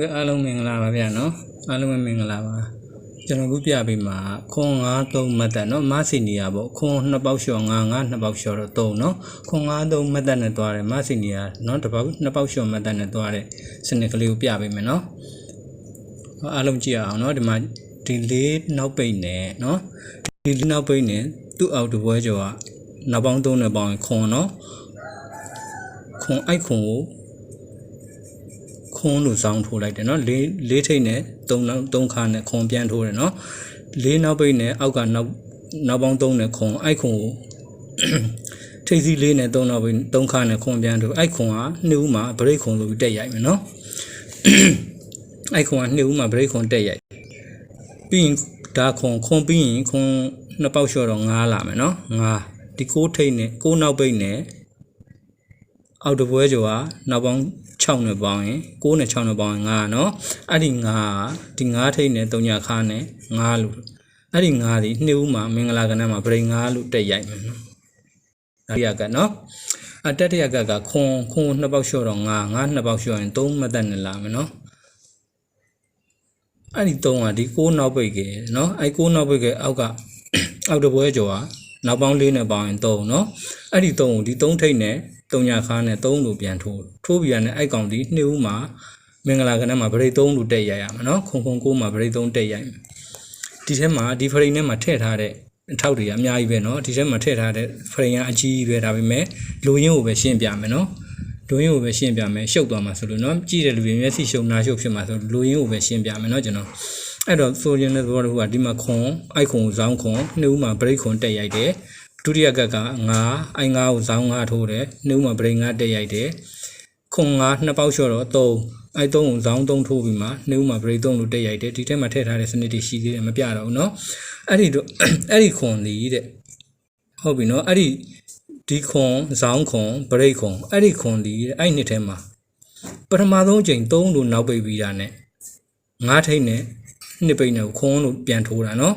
ကဲအားလုံးမင်္ဂလာပါဗျာနော်အားလုံးပဲမင်္ဂလာပါကျွန်တော်ခုပြပေးမှာခွန်93မတ်တက်နော်မဆီနီယာပေါ့ခွန်2ပေါက်လျှော်9 9 2ပေါက်လျှော်တော့3နော်ခွန်93မတ်တက်နဲ့တွားတယ်မဆီနီယာနော်တစ်ပေါက်2ပေါက်လျှော်မတ်တက်နဲ့တွားတဲ့စနစ်ကလေးကိုပြပေးမယ်နော်အားလုံးကြည့်အောင်နော်ဒီမှာဒီလေးနောက်ပိတ်နဲ့နော်ဒီလေးနောက်ပိတ်နဲ့သူ့အောက်တပွဲကျော်ကနောက်ပေါင်း3နဲ့ပေါင်းရင်ခွန်နော်ခွန်အိုက်ခွန်ကို ခွန်းလို့စောင်းထိုးလိုက်တယ်နော်လေးလေးထိတ်နဲ့သုံးနောက်သုံးခါနဲ့ခွန်ပြန်ထိုးတယ်နော်လေးနောက်ပိတ်နဲ့အောက်ကနောက်နောက်ပေါင်းသုံးနဲ့ခွန်အိုက်ခွန်ကိုထိတ်စီလေးနဲ့သုံးနောက်ပိတ်သုံးခါနဲ့ခွန်ပြန်ထိုးအိုက်ခွန်ကနှစ်ဦးမှာဗရိတ်ခွန်လို့တက်ရိုက်မယ်နော်အိုက်ခွန်ကနှစ်ဦးမှာဗရိတ်ခွန်တက်ရိုက်ပြီးရင်ဒါခွန်ခွန်ပြီးရင်ခွန်နှစ်ပေါက်လျှော့တော့9လာမယ်နော်9ဒီကိုးထိတ်နဲ့ကိုးနောက်ပိတ်နဲ့အောက်တပွဲကျော်ကနောက်ပေါင်း 6နဲ့ပေါင်းရင်9နဲ့6နဲ့ပေါင်းရင်9နော်အဲ့ဒီ9ဒီ9ထိတ်နဲ့3ညခါနဲ့9လို့အဲ့ဒီ9ဒီနှစ်ဦးမှာမင်္ဂလာကဏ္ဍမှာဗရိ9လို့တက်ရိုက်မယ်နော်တတိယကနော်အတတိယကကခွန်ခွန်နှစ်ပေါက်လျှော့တော့9 9နှစ်ပေါက်လျှော့ရင်3မသက်နဲ့လာမယ်နော်အဲ့ဒီ3ကဒီ6နောက်ပိတ်ကနော်အဲ့6နောက်ပိတ်ကအောက်ကအောက်တပွဲကျော်ကနောက်ပေါင်း၄နဲ့ပေါင်းရင်3နော်အဲ့ဒီ3ကိုဒီ3ထိတ်နဲ့ 3ညခါနဲ့3လို့ပြန်ထိုးထိုးပြန်တဲ့အဲ့ကောင်ဒီနှစ်ဦးမှာမင်္ဂလာကဏ္ဍမှာဗရိတ်3လို့တက်ရိုက်ရမှာเนาะခုံခုံ6မှာဗရိတ်3တက်ရိုက်မယ်ဒီထဲမှာဒီဖရိန်ထဲမှာထည့်ထားတဲ့အထောက်တွေကအများကြီးပဲเนาะဒီထဲမှာထည့်ထားတဲ့ဖရိန်ကအကြီးကြီးပဲဒါပေမဲ့လူရင်းကိုပဲရှင်းပြမယ်เนาะလူရင်းကိုပဲရှင်းပြမယ်ရှုပ်သွားမှာဆိုလို့เนาะကြည့်တဲ့လူတွေမျက်စိရှုံနာရှုပ်ဖြစ်မှာဆိုလူရင်းကိုပဲရှင်းပြမယ်เนาะကျွန်တော်အဲ့တော့ဆိုရင်တဲ့ဘောကဒီမှာခွန်အိုက်ခွန်ကိုဇောင်းခွန်နှစ်ဦးမှာဗရိတ်ခွန်တက်ရိုက်တယ် ဒုတိယကက9အိုင်9ကိုဇောင်း9ထိုးတယ်နှစ်ဦးမှာဗရိတ်9တက်ရိုက်တယ်ခွန်9နှစ်ပေါက်လျှော့တော့3အိုက်3ကိုဇောင်း3ထိုးပြီးမှနှစ်ဦးမှာဗရိတ်3လို့တက်ရိုက်တယ်ဒီထက်မှာထည့်ထားတဲ့စနစ်တွေရှိသေးတယ်မပြတော့ဘူးเนาะအဲ့ဒီတော့အဲ့ဒီခွန်ဒီတဲ့ဟုတ်ပြီเนาะအဲ့ဒီဒီခွန်ဇောင်းခွန်ဗရိတ်ခွန်အဲ့ဒီခွန်ဒီတဲ့အဲ့ဒီနှစ်ထဲမှာပထမဆုံးအချိန်3လို့နောက်ပိတ်ပြီးတာနဲ့9ထိတ်နဲ့နှစ်ပိတ်နဲ့ခွန်လို့ပြန်ထိုးတာเนาะ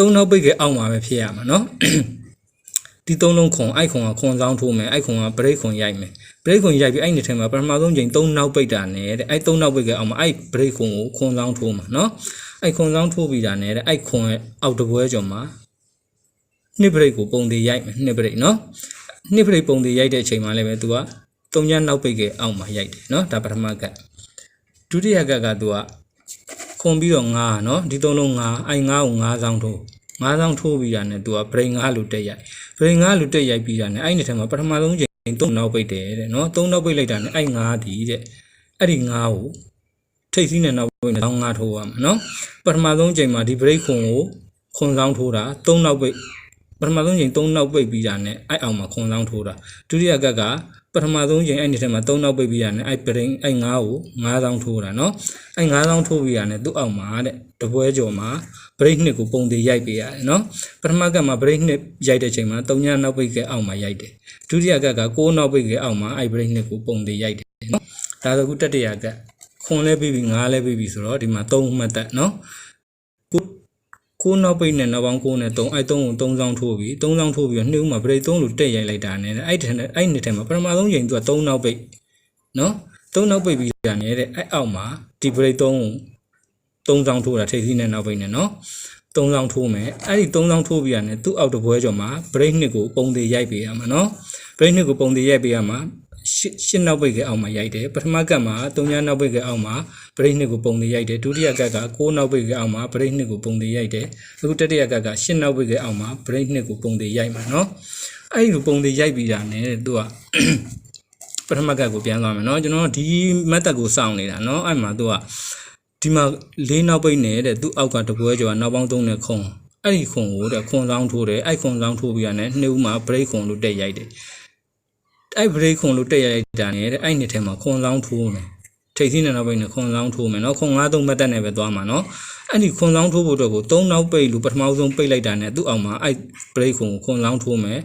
သုံးနောက်ပိတ်ကအောက်မှာပဲဖြစ်ရမှာเนาะ ဒီသုံးလုံးခွန်အိုက်ခွန်ကခွန်ဆောင်ထိုးမယ်အိုက်ခွန်ကဘရိတ်ခွန်ရိုက်မယ်ဘရိတ်ခွန်ရိုက်ပြီးအဲ့ဒီထဲမှာပထမဆုံးချိန်သုံးနောက်ပိတ်တာနဲ့တဲ့အဲ့သုံးနောက်ပိတ်ကအောက်မှာအဲ့ဘရိတ်ခွန်ကိုခွန်ဆောင်ထိုးမှာเนาะအဲ့ခွန်ဆောင်ထိုးပြီးတာနဲ့တဲ့အဲ့ခွန်ရဲ့အောက်တပွဲကျော်မှာနှစ်ဘရိတ်ကိုပုံသေးရိုက်မယ်နှစ်ဘရိတ်เนาะနှစ်ဘရိတ်ပုံသေးရိုက်တဲ့အချိန်မှာလည်းပဲ तू ကသုံးညနောက်ပိတ်ကအောက်မှာရိုက်တယ်เนาะဒါပထမကဒုတိယကက तू က ခွန်ပြီးတော့ငါးနော်ဒီသုံးလုံးငါးအဲ့ငါးကိုငါးဆောင်ထိုးငါးဆောင်ထိုးပြီးတာနဲ့သူကဗရိတ်ငါးလိုတက်ရိုက်ဗရိတ်ငါးလိုတက်ရိုက်ပြီးတာနဲ့အဲ့ဒီထဲမှာပထမဆုံးချိန်သုံးနောက်ပိတ်တယ်တဲ့နော်သုံးနောက်ပိတ်လိုက်တာနဲ့အဲ့ငါးဒီတဲ့အဲ့ဒီငါးကိုထိတ်စည်းနဲ့နောက်ပိတ်နဲ့ငါးထိုးရမှာနော်ပထမဆုံးချိန်မှာဒီဗရိတ်ခွန်ကိုခွန်ဆောင်ထိုးတာသုံးနောက်ပိတ်ပထမဆုံးချိန်၃နောက်ပိတ်ပြီးတာနဲ့အိုက်အောင်မှာခွန်ဆောင်ထိုးတာဒုတိယကက်က ပထမဆုံးချိန်အဲ့ဒီထဲမှာ၃နောက်ပိတ်ပြီးရတယ်အဲ့ပရင်အဲ့9ကို9000ထိုးတာနော်အဲ့9000ထိုးပြီးရတယ်သူ့အောက်မှာတဲ့တပွဲကျော်မှာဘရိတ်နှစ်ကိုပုံသေးရိုက်ပေးရတယ်နော်ပထမကမှာဘရိတ်နှစ်ရိုက်တဲ့ချိန်မှာ၃ညနောက်ပိတ်ကအောက်မှာရိုက်တယ်ဒုတိယကက6နောက်ပိတ်ကအောက်မှာအဲ့ဘရိတ်နှစ်ကိုပုံသေးရိုက်တယ်နော်ဒါဆိုခုတတိယကခွန်လဲပြီးပြီး9လဲပြီးပြီးဆိုတော့ဒီမှာ3မှတ်တက်နော် ကိုကိုးနောက်ပိတ်နဲ့နောက်ပေါင်း9နဲ့3အဲ3ကို3ဆောင်ထိုးပြီး3ဆောင်ထိုးပြီးတော့နှစ်ဦးမှာဘရိတ်3လို့တက်ရိုက်လိုက်တာနဲ့အဲ့ဒီအဲ့နှစ်ထဲမှာပထမဆုံးချိန်သူက3နောက်ပိတ်နော်3နောက်ပိတ်ပြီးတာနဲ့တဲ့အဲ့အောက်မှာဒီဘရိတ်3ကို3ဆောင်ထိုးတာထိပ်စီးနဲ့နောက်ပိတ်နဲ့နော်3ဆောင်ထိုးမယ်အဲ့ဒီ3ဆောင်ထိုးပြီးရတယ်သူ့အောက်တပွဲကျော်မှာဘရိတ်နှစ်ကိုပုံသေးရိုက်ပေးရမှာနော်ဘရိတ်နှစ်ကိုပုံသေးရိုက်ပေးရမှာ ရှစ်ရှစ်နောက်ပိတ်ကအောက်မှာရိုက်တယ်ပထမကတ်မှာ3ညနောက်ပိတ်ကအောက်မှာဘရိတ်နှစ်ကိုပုံသေးရိုက်တယ်ဒုတိယကတ်က6နောက်ပိတ်ကအောက်မှာဘရိတ်နှစ်ကိုပုံသေးရိုက်တယ်အခုတတိယကတ်ကရှစ်နောက်ပိတ်ကအောက်မှာဘရိတ်နှစ်ကိုပုံသေးရိုက်မှာနော်အဲ့ဒီလိုပုံသေးရိုက်ပြီးတာနဲ့သူက ပထမကတ်ကိုပြန်သွားမယ်เนาะကျွန်တော်ဒီ method ကိုစောင့်နေတာเนาะအဲ့မှာသူကဒီမှာလေးနောက်ပိတ်နေတဲ့သူ့အောက်ကတပွဲကျော်ကနောက်ပေါင်းသုံးနဲ့ခုံအဲ့ဒီခုံကိုတဲ့ခုံဆောင်ထိုးတယ်အဲ့ခုံဆောင်ထိုးပြီးရတယ်နှစ်ဦးမှာ break ခုံလို့တက်ရိုက်တယ် အဲ့ break ခွန်လို့တက်ရလိုက်တာနဲ့တဲ့အဲ့နှစ်ထဲမှာခွန်ဆောင်ထိုးမယ်ထိတ်သီးနဲ့နောက်ပိတ်နဲ့ခွန်ဆောင်ထိုးမယ်နော်ခွန်53မှတ်တက်နဲ့ပဲသွားမှာနော်အဲ့ဒီခွန်ဆောင်ထိုးဖို့အတွက်ကို3နောက်ပိတ်လို့ပထမဆုံးပိတ်လိုက်တာနဲ့သူ့အောင်မှာအဲ့ break ခွန်ကိုခွန်ဆောင်ထိုးမယ်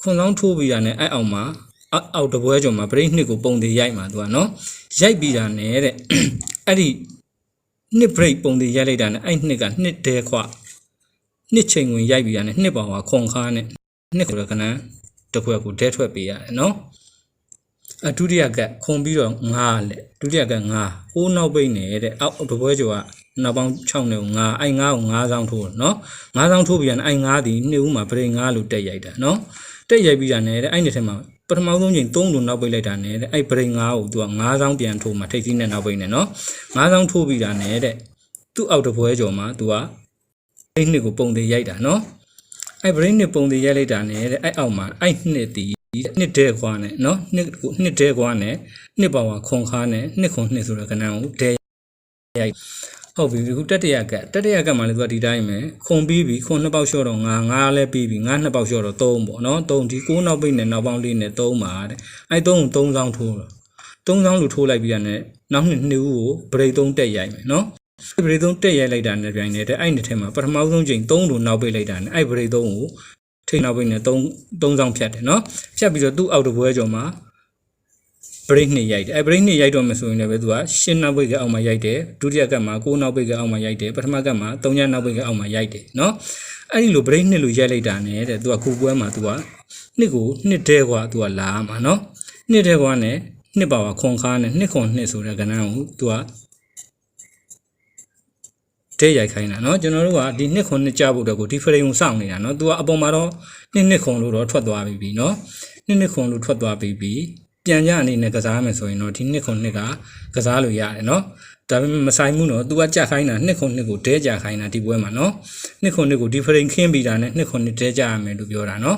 ခွန်ဆောင်ထိုးပြီးတာနဲ့အဲ့အောင်မှာအောက်တပွဲကျော်မှာ break နှစ်ကိုပုံသေးရိုက်မှာသူကနော်ရိုက်ပြီးတာနဲ့တဲ့အဲ့ဒီနှစ် break ပုံသေးရိုက်လိုက်တာနဲ့အဲ့နှစ်ကနှစ်တဲခွနှစ်ချိန်ဝင်ရိုက်ပြီးတာနဲ့နှစ်ပေါင်ကခွန်ခါနဲ့နှစ်ကိုလည်းကနန်း တစ်ခွက်ကိုဒဲထွက်ပေးရတယ်နော် အဒုတိယကခွန်ပြီးတော့9လက်ဒုတိယက9ဟိုးနောက်ပိတ်နေတဲ့အောက်တပွဲကျော်ကနောက်ပေါင်း6နဲ့9အဲ့9ကို9ဆောင်ထိုးเนาะ9ဆောင်ထိုးပြီးရင်အဲ့9ဒီနှစ်ဦးမှာပရိ9လို့တက်ရိုက်တာเนาะတက်ရိုက်ပြီးတာနဲ့တဲ့အဲ့ဒီထဲမှာပထမဆုံးချိန်3လို့နောက်ပိတ်လိုက်တာနဲ့တဲ့အဲ့ပရိ9ကိုသူက9ဆောင်ပြန်ထိုးမှာထိတ်သီးနဲ့နောက်ပိတ်နေเนาะ9ဆောင်ထိုးပြီးတာနဲ့တဲ့သူ့အောက်တပွဲကျော်မှာသူကအဲ့နှစ်ကိုပုံသေးရိုက်တာเนาะ အဲ့ brain နှစ်ပုံတွေရိုက်လိုက်တာနဲ့တဲ့အဲ့အောက်မှာအဲ့နှစ်တီနှစ်တဲ့ခွာနဲ့နော်နှစ်နှစ်တဲ့ခွာနဲ့နှစ်ပါဝါခွန်ခါနဲ့နှစ်ခွန်နှစ်ဆိုတဲ့ကဏ္ဍကိုတဲ့ရိုက်ဟုတ်ပြီအခုတတရကတတရကမှလည်းသူကဒီတိုင်းပဲခွန်ပြီးပြီခွန်နှစ်ပေါက်လျှော့တော့ငါငါလည်းပြီးပြီငါနှစ်ပေါက်လျှော့တော့၃ပေါ့နော်၃ဒီ၉နောက်ပိတ်နဲ့နောက်ပေါင်းလေးနဲ့၃ပါတဲ့အဲ့၃ကို၃ဆောင်ထိုးတော့၃ဆောင်လို့ထိုးလိုက်ပြီးတာနဲ့နောက်နှစ်နှစ်ဦးကိုဘရိတ်၃တက်ရိုက်မယ်နော် นาะဘရိတ်3တက်ရိုက်လိုက်တာနဲ့ပြိုင်နေတဲ့အဲ့နှစ်ထဲမှာပထမဆုံးချိန်3လို့နောက်ပိတ်လိုက်တာနဲ့အဲ့ဘရိတ်3ကိုထိနောက်ပိတ်နဲ့3 3ဆောင်ဖြတ်တယ်เนาะဖြတ်ပြီးတော့သူ့အောက်တပွဲကျော်မှာ break နှစ်ရိုက်တယ်အဲ break နှစ်ရိုက်တော့မှဆိုရင်လည်းပဲသူကရှင်းနောက်ပိတ်ကအောက်မှာရိုက်တယ်ဒုတိယကတ်မှာကိုးနောက်ပိတ်ကအောက်မှာရိုက်တယ်ပထမကတ်မှာသုံးညနောက်ပိတ်ကအောက်မှာရိုက်တယ်เนาะအဲ့ဒီလို break နှစ်လိုရိုက်လိုက်တာနဲ့တဲ့သူကခုပွဲမှာသူကနှစ်ကိုနှစ်တဲကွာသူကလာမှာเนาะနှစ်တဲကွာနဲ့နှစ်ပါဝါခွန်ခါနဲ့နှစ်ခွန်နှစ်ဆိုတဲ့ကဏ္ဍကိုသူက တဲရိုက်ခိုင်းတာเนาะကျွန်တော်တို့ကဒီနှစ်ခွန်နှစ်ကြဖို့အတွက်ကိုဒီ frame ကိုစောင့်နေတာเนาะသူကအပေါ်မှာတော့နှစ်နှစ်ခွန်လို့တော့ထွက်သွားပြီပြီเนาะနှစ်နှစ်ခွန်လို့ထွက်သွားပြီပြီ ပြန်ကြအနေနဲ့ကစားမယ်ဆိုရင်တော့ဒီနှစ်ခုနှစ်ကကစားလို့ရတယ်เนาะဒါပေမဲ့မဆိုင်ဘူးเนาะ तू ကကြက်ခိုင်းတာနှစ်ခုနှစ်ကိုဒဲကြခိုင်းတာဒီပွဲမှာเนาะနှစ်ခုနှစ်ကိုဒီဖရင်ခင်းပြီးတာနဲ့နှစ်ခုနှစ်ဒဲကြရမယ်လို့ပြောတာเนาะ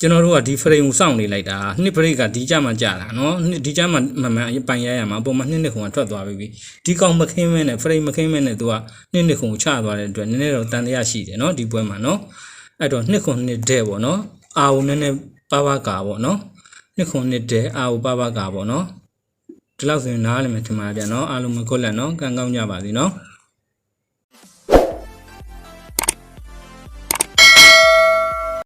ကျွန်တော်တို့ကဒီ frame ကိုစောင့်နေလိုက်တာနှစ် break ကဒီကြမှာကြာတာနော်ဒီကြမှာမမှန်ပိုင်ရရမှာအပေါ်မှာနှစ်နှစ်ခုကထွက်သွားပြီဒီကောင်မခင်းမင်းနဲ့ frame မခင်းမင်းနဲ့သူကနှစ်နှစ်ခုကိုချသွားတဲ့အတွက်နည်းနည်းတော့တန်တရားရှိတယ်နော်ဒီပွဲမှာနော်အဲ့တော့နှစ်ခုနှစ်တဲ့ပေါ့နော်အာဟုနည်းနည်းပါပါကာပေါ့နော်နှစ်ခုနှစ်တဲ့အာဟုပါပါကာပေါ့နော်ဒီလောက်ဆိုရင်နားလည်မယ်ထင်ပါဗျာနော်အားလုံးမကွက်လက်နော်ကံကောင်းကြပါစေနော်